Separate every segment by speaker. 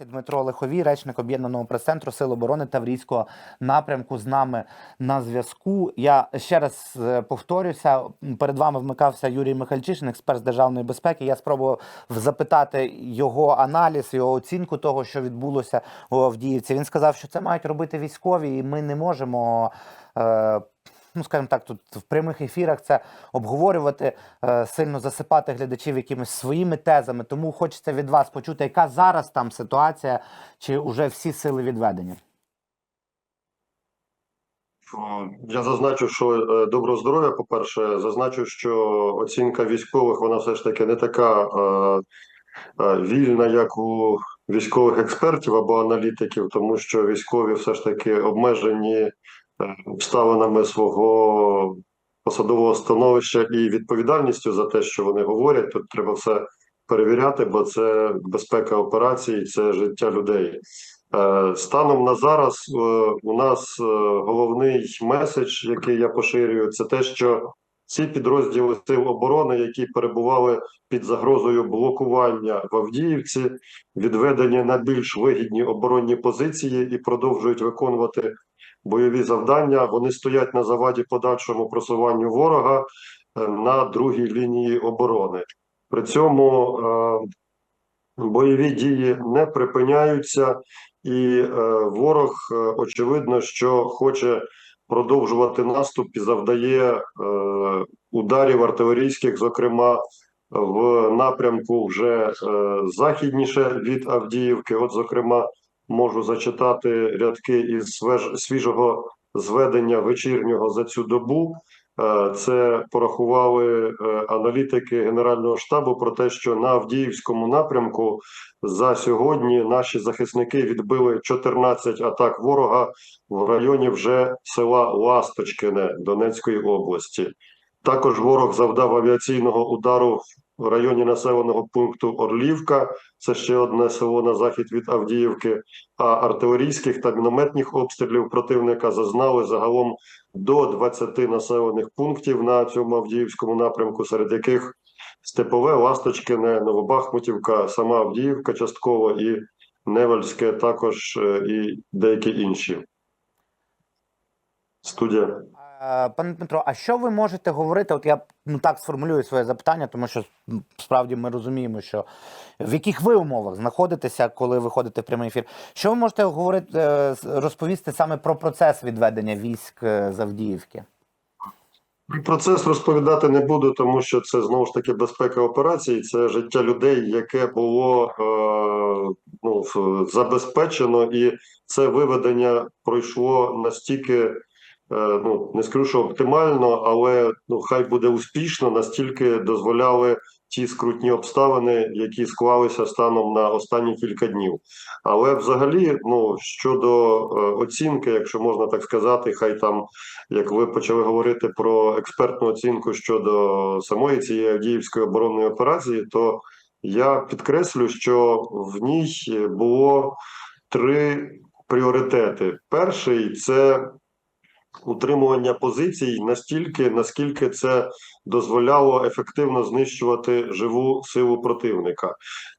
Speaker 1: Дмитро Лиховій, речник об'єднаного прес-центру Сил оборони Таврійського напрямку з нами на зв'язку. Я ще раз е, повторюся. Перед вами вмикався Юрій Михальчишин, експерт з державної безпеки. Я спробував запитати його аналіз, його оцінку того, що відбулося у Авдіївці. Він сказав, що це мають робити військові, і ми не можемо. Ну, скажімо так, тут в прямих ефірах це обговорювати, е, сильно засипати глядачів якимись своїми тезами. Тому хочеться від вас почути, яка зараз там ситуація, чи вже всі сили відведені?
Speaker 2: Я зазначу, що е, доброго здоров'я. По-перше, зазначу, що оцінка військових вона все ж таки не така е, е, вільна, як у військових експертів або аналітиків, тому що військові все ж таки обмежені обставинами свого посадового становища і відповідальністю за те, що вони говорять. Тут треба все перевіряти, бо це безпека операцій, це життя людей. Е, Станом на зараз е, у нас е, головний меседж, який я поширюю, це те, що ці підрозділи сил оборони, які перебували під загрозою блокування в Авдіївці, відведені на більш вигідні оборонні позиції і продовжують виконувати бойові завдання. Вони стоять на заваді подальшому просуванню ворога е, на другій лінії оборони. При цьому е, бойові дії не припиняються. І е, ворог, очевидно, що хоче продовжувати наступ і завдає ударів артилерійських, зокрема в напрямку вже е, західніше від Авдіївки. От, зокрема, можу зачитати рядки із свіжого зведення вечірнього за цю добу. Е, Це порахували е, аналітики Генерального штабу про те, що на Авдіївському напрямку за сьогодні наші захисники відбили 14 атак ворога в районі вже села Ласточкине Донецької області. Також ворог завдав авіаційного удару в районі населеного пункту Орлівка. Це ще одне село на захід від Авдіївки. А артилерійських та мінометних обстрілів противника зазнали загалом до 20 населених пунктів на цьому Авдіївському напрямку, серед яких Степове, Ласточкине, Новобахмутівка, сама Авдіївка частково і Невельське також е, і деякі інші. Студія.
Speaker 1: Е, Пане Дмитро, а що ви можете говорити? От я ну так сформулюю своє запитання, тому що справді ми розуміємо, що в яких ви умовах знаходитеся, коли виходите в прямий ефір. Що ви можете говорити, е, розповісти саме про процес відведення військ е, з Авдіївки?
Speaker 2: Процес розповідати не буду, тому що це знову ж таки безпека операції, це життя людей, яке було е, ну, забезпечено, і це виведення пройшло настільки, ну не скажу, що оптимально, але ну хай буде успішно, настільки дозволяли ті скрутні обставини, які склалися станом на останні кілька днів. Але взагалі, ну щодо е, оцінки, якщо можна так сказати, хай там як ви почали говорити про експертну оцінку щодо самої цієї Авдіївської оборонної операції, то я підкреслю, що в ній було три пріоритети. Перший це утримування позицій настільки, наскільки це дозволяло ефективно знищувати живу силу противника.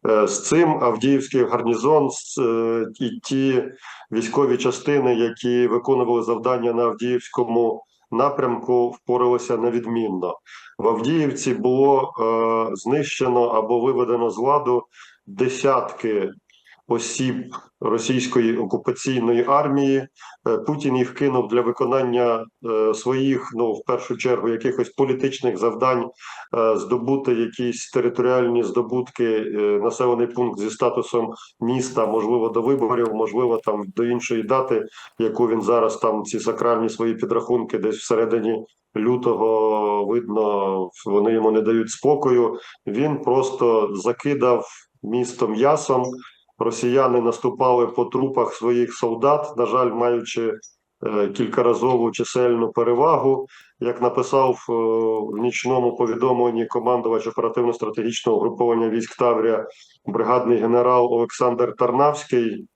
Speaker 2: Е, З цим Авдіївський гарнізон е, і ті військові частини, які виконували завдання на Авдіївському напрямку, впоралися невідмінно. В Авдіївці було е, знищено або виведено з ладу десятки осіб російської окупаційної армії. Е, Путін їх кинув для виконання е, своїх, ну в першу чергу, якихось політичних завдань, е, здобути якісь територіальні здобутки, населений пункт зі статусом міста, можливо, до виборів, можливо, там до іншої дати, яку він зараз там ці сакральні свої підрахунки, десь всередині лютого видно, вони йому не дають спокою. Він просто закидав місто м'ясом. Росіяни наступали по трупах своїх солдат, на жаль, маючи е, кількаразову чисельну перевагу. Як написав е, в нічному повідомленні командувач оперативно-стратегічного угруповання військ Таврія, бригадний генерал Олександр Тарнавський,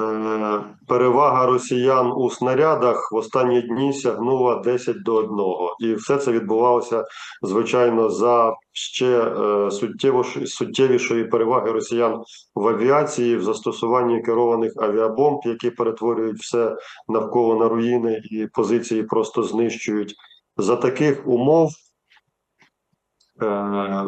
Speaker 2: Е, Перевага росіян у снарядах в останні дні сягнула 10 до 1. І все це відбувалося, звичайно, за ще е, суттєвішої переваги росіян в авіації, в застосуванні керованих авіабомб, які перетворюють все навколо на руїни і позиції просто знищують. За таких умов е,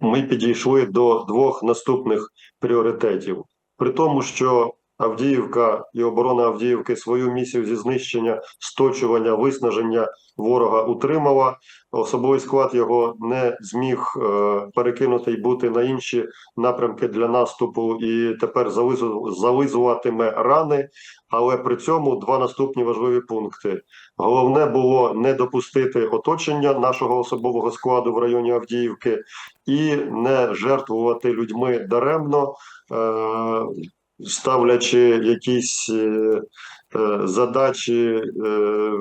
Speaker 2: ми підійшли до двох наступних пріоритетів. При тому, що Авдіївка і оборона Авдіївки свою місію зі знищення, сточування, виснаження ворога утримала. Особовий склад його не зміг е, перекинути і бути на інші напрямки для наступу, і тепер зализу- зализуватиме рани. Але при цьому два наступні важливі пункти. Головне було не допустити оточення нашого особового складу в районі Авдіївки і не жертвувати людьми даремно, е, ставлячи якісь е, е, задачі е,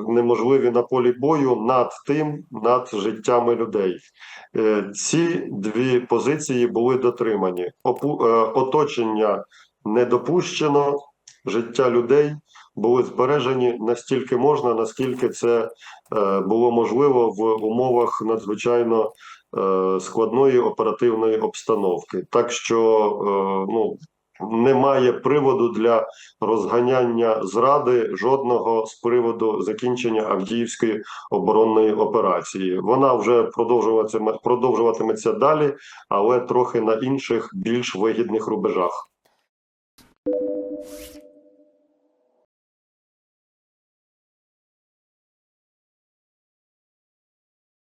Speaker 2: неможливі на полі бою над тим, над життями людей. Ці дві позиції були дотримані. Опу- Оточення не допущено, життя людей були збережені настільки можна, наскільки це було можливо в умовах надзвичайно складної оперативної обстановки. Так що ну, немає приводу для розганяння зради жодного з приводу закінчення Авдіївської оборонної операції. Вона вже продовжуватиме продовжуватиметься далі, але трохи на інших більш вигідних рубежах.